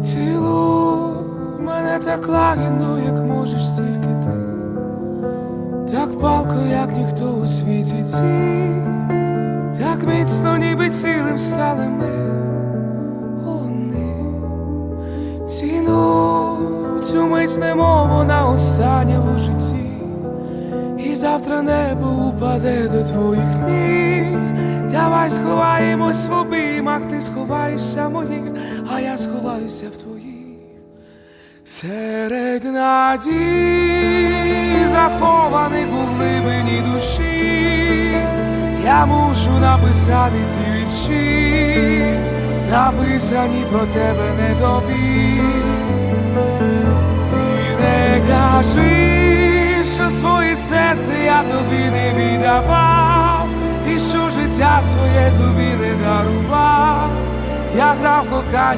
Цілуй мене так лагідно, як можеш тільки ти, так палко, як ніхто у світі ці, так міцно, ніби цілим стали ми вони. Цінуй цю мить немов вона остання у житті, і завтра небо упаде до твоїх ніг. Сховаємось в обіймах, ти сховаєшся в моїх, а я сховаюся в твоїх. Серед надій, захованих у глибині душі, я мушу написати ці вірші, написані про тебе не тобі. І не кажи, що своє серце я тобі не віддавав, і що життя своє тобі не дарував, я грав кохання.